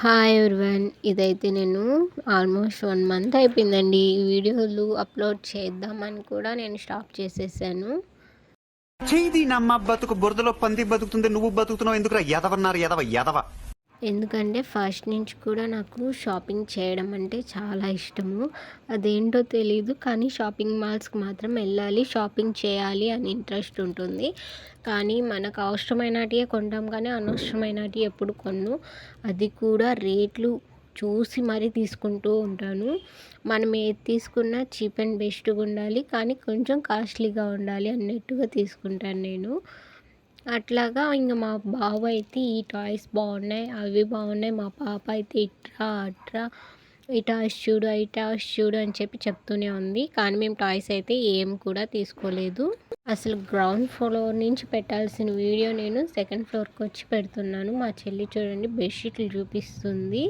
Hi everyone ఇదైతే నేను almost one month అయిపోయిందండి. ఈ వీడియోలు అప్లోడ్ చేద్దామని కూడా నేను స్టాప్ చేసేసాను. చేయి నమ్మ బతుకు బురదలో పంది బతుకుతుంది నువ్వు బతుకుతున్నావు ఎందుకురా ఎదవన్నారు ఎదవ ఎదవ? ఎందుకంటే ఫస్ట్ నుంచి కూడా నాకు షాపింగ్ చేయడం అంటే చాలా ఇష్టము. అదేంటో తెలీదు కానీ షాపింగ్ మాల్స్కి మాత్రం వెళ్ళాలి షాపింగ్ చేయాలి అని ఇంట్రెస్ట్ ఉంటుంది. కానీ మనకు అవసరమైనటివే కొంటాం కానీ అనవసరమైనటి ఎప్పుడు కొన్ను. అది కూడా రేట్లు చూసి మరీ తీసుకుంటూ ఉంటాను. మనం ఏది తీసుకున్నా చీప్ అండ్ బెస్ట్గా ఉండాలి కానీ కొంచెం కాస్ట్లీగా ఉండాలి అన్నట్టుగా తీసుకుంటాను నేను. అట్లాగా ఇంక మా బావ అయితే ఈ టాయ్స్ బాగున్నాయి అవి బాగున్నాయి మా పాప అయితే ఇట్రా అట్రా ఈ టాయ్స్ చూడు ఈ టాయ్స్ చూడు అని చెప్పి చెప్తూనే ఉంది. కానీ మేము టాయ్స్ అయితే ఏం కూడా తీసుకోలేదు. అసలు గ్రౌండ్ ఫ్లోర్ నుంచి పెట్టాల్సిన వీడియో నేను సెకండ్ ఫ్లోర్కి వచ్చి పెడుతున్నాను. మా చెల్లి చూడండి బెడ్షీట్లు చూపిస్తుంది.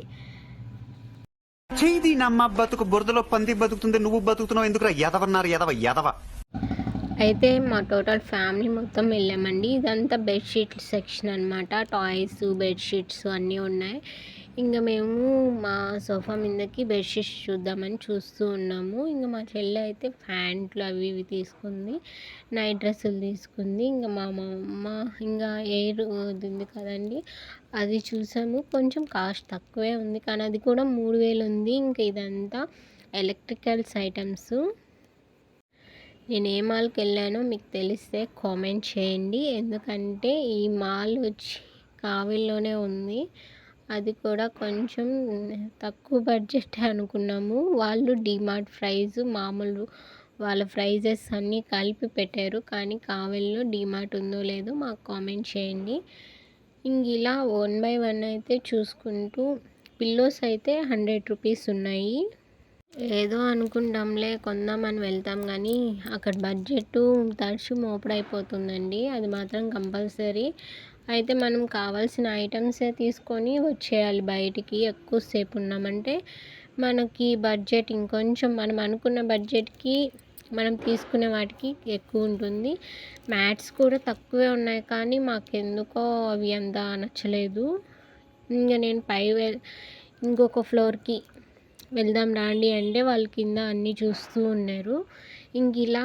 చేయి నమ్మ బతుకు బురదలో పంది బతుకుతుంది నువ్వు బతుకుతున్నావు. ఎందుకురా? ఎదవన్నారు ఎదవ ఎదవ అయితే మా టోటల్ ఫ్యామిలీ మొత్తం వెళ్ళామండి. ఇదంతా బెడ్షీట్ సెక్షన్ అనమాట టాయ్స్ బెడ్షీట్స్ అన్నీ ఉన్నాయి. ఇంకా మేము మా సోఫా మీదకి బెడ్షీట్స్ చూద్దామని చూస్తూ ఉన్నాము. ఇంకా మా చెల్లి అయితే ప్యాంట్లు అవి ఇవి తీసుకుంది. నైట్ డ్రెస్సులు తీసుకుంది. ఇంకా మా అమ్మ ఇంకా ఎయిర్ ఉంది కదండి. అది చూసాము. కొంచెం కాస్ట్ తక్కువే ఉంది. కానీ అది కూడా మూడు వేలు ఉంది. ఇంకా ఇదంతా ఎలక్ట్రికల్స్ ఐటమ్స్ నేను ఏ మాల్కి వెళ్ళానో మీకు తెలిస్తే కామెంట్ చేయండి. ఎందుకంటే ఈ మాల్ వచ్చి కావిల్లోనే ఉంది. అది కూడా కొంచెం తక్కువ బడ్జెట్ అనుకున్నాము. వాళ్ళు డిమార్ట్ ప్రైజ్ మామూలు వాళ్ళ ప్రైజెస్ అన్నీ కలిపి పెట్టారు. కానీ కావెల్లో డిమార్ట్ ఉందో లేదో మాకు కామెంట్ చేయండి. ఇంక ఇలా వన్ బై వన్ అయితే చూసుకుంటూ పిల్లోస్ అయితే హండ్రెడ్ రూపీస్ ఉన్నాయి. ఏదో అనుకుంటాంలే కొందామని వెళ్తాం కానీ అక్కడ బడ్జెట్ తరచు మోపుడైపోతుందండి. అది మాత్రం కంపల్సరీ. అయితే మనం కావాల్సిన ఐటమ్సే తీసుకొని వచ్చేయాలి బయటికి ఎక్కువసేపు ఉన్నామంటే మనకి బడ్జెట్ ఇంకొంచెం మనం అనుకున్న బడ్జెట్కి మనం తీసుకునే వాటికి ఎక్కువ ఉంటుంది. మ్యాట్స్ కూడా తక్కువే ఉన్నాయి కానీ మాకెందుకో అవి అంత నచ్చలేదు. ఇంకా నేను పై ఇంకొక ఫ్లోర్కి వెళ్దాం రాండి అంటే వాళ్ళు కింద అన్నీ చూస్తూ ఉన్నారు. ఇంక ఇలా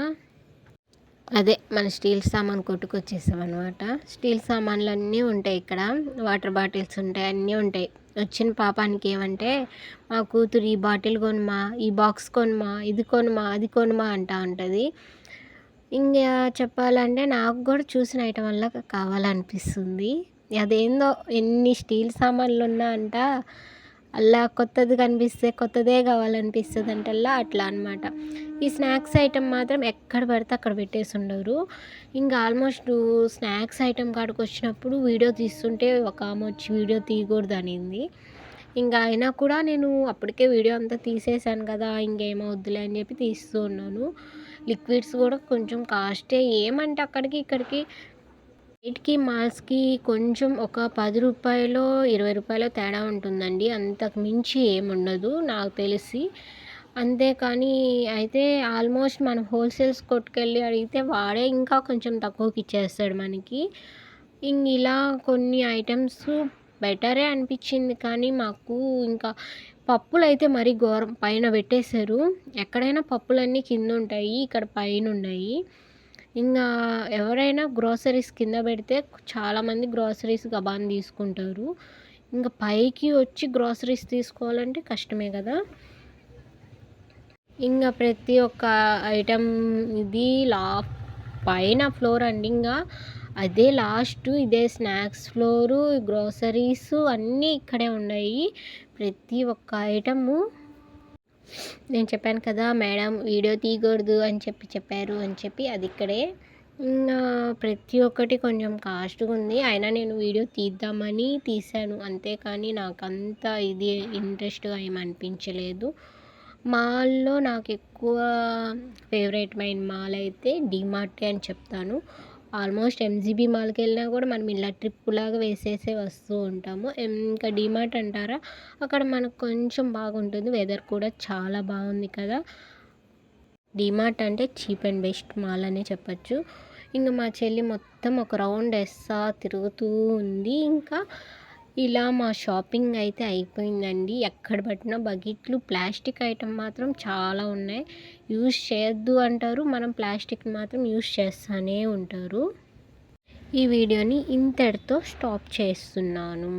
అదే మన స్టీల్ సామాన్ కొట్టుకొచ్చేసాం అనమాట స్టీల్ సామాన్లు అన్నీ ఉంటాయి ఇక్కడ. వాటర్ బాటిల్స్ ఉంటాయి అన్నీ ఉంటాయి. వచ్చిన పాపానికి ఏమంటే మా కూతురు ఈ బాటిల్ కొనుమా ఈ బాక్స్ కొనుమా ఇది కొనుమా అది కొనుమా అంటా ఉంటుంది. ఇంకా చెప్పాలంటే నాకు కూడా చూసిన ఐటమ్ వల్ల కావాలనిపిస్తుంది. అదేందో ఎన్ని స్టీల్ సామాన్లు ఉన్నా అంట అలా కొత్తది కనిపిస్తే కొత్తదే కావాలనిపిస్తుంది అంటల్లా అట్లా అనమాట ఈ స్నాక్స్ ఐటెం మాత్రం ఎక్కడ పడితే అక్కడ పెట్టేసి ఉండరు. ఇంకా ఆల్మోస్ట్ స్నాక్స్ ఐటెం కాడికి వచ్చినప్పుడు వీడియో తీస్తుంటే ఒక ఆమె వచ్చి వీడియో తీయకూడదు అనింది. ఇంకా అయినా కూడా నేను అప్పటికే వీడియో అంతా తీసేసాను కదా ఇంకేమవుద్దులే అని చెప్పి తీస్తూ ఉన్నాను. లిక్విడ్స్ కూడా కొంచెం కాస్టే ఏమంటే అక్కడికి ఇక్కడికి బయటికి మాస్క్కి కొంచెం ఒక పది రూపాయలు ఇరవై రూపాయలు తేడా ఉంటుందండి. అంతకు మించి ఏముండదు నాకు తెలిసి. అంతేకాని అయితే ఆల్మోస్ట్ మనం హోల్సేల్స్ కొట్టుకెళ్ళి అడిగితే వాడే ఇంకా కొంచెం తక్కువకి ఇచ్చేస్తాడు మనకి. ఇంక ఇలా కొన్ని ఐటమ్స్ బెటరే అనిపించింది కానీ మాకు ఇంకా పప్పులు అయితే మరీ ఘోరం పైన పెట్టేశారు. ఎక్కడైనా పప్పులన్నీ కింద ఉంటాయి ఇక్కడ పైన ఉన్నాయి. ఇంకా ఎవరైనా గ్రోసరీస్ కింద పెడితే చాలామంది గ్రోసరీస్ గబాన్ తీసుకుంటారు. ఇంకా పైకి వచ్చి గ్రోసరీస్ తీసుకోవాలంటే కష్టమే కదా. ఇంకా ప్రతి ఒక్క ఐటమ్ ఇది లా పైన ఫ్లోర్ అండి. ఇంకా అదే లాస్ట్ ఇదే స్నాక్స్ ఫ్లోరు గ్రోసరీస్ అన్నీ ఇక్కడే ఉన్నాయి. ప్రతి ఒక్క ఐటము నేను చెప్పాను కదా మేడం వీడియో తీయకూడదు అని చెప్పి చెప్పారు అని చెప్పి అది ఇక్కడే. ప్రతి ఒక్కటి కొంచెం కాస్ట్గా ఉంది. అయినా నేను వీడియో తీద్దామని తీశాను. అంతేకాని నాకు అంత ఇది ఇంట్రెస్ట్గా ఏమి అనిపించలేదు. మాల్లో నాకు ఎక్కువ ఫేవరెట్ మైన్ మాల్ అయితే డిమార్టే అని చెప్తాను. ఆల్మోస్ట్ ఎంజీబీ మాల్కి వెళ్ళినా కూడా మనం ఇలా ట్రిప్ లాగా వేసేసే వస్తూ ఉంటాము. ఇంకా డిమార్ట్ అంటారా? అక్కడ మనకు కొంచెం బాగుంటుంది. వెదర్ కూడా చాలా బాగుంది కదా. డిమార్ట్ అంటే చీప్ అండ్ బెస్ట్ మాల్ అనే చెప్పచ్చు. ఇంకా మా చెల్లి మొత్తం ఒక రౌండ్ ఎస్సా తిరుగుతూ ఉంది. ఇంకా ఇలా మా షాపింగ్ అయితే అయిపోయిందండి. ఎక్కడ పట్టిన బకెట్లు ప్లాస్టిక్ ఐటమ్ మాత్రం చాలా ఉన్నాయి. యూజ్ చేయొద్దు అంటారు. మనం ప్లాస్టిక్ మాత్రం యూజ్ చేస్తూనే ఉంటారు. ఈ వీడియోని ఇంతటితో స్టాప్ చేస్తున్నాను.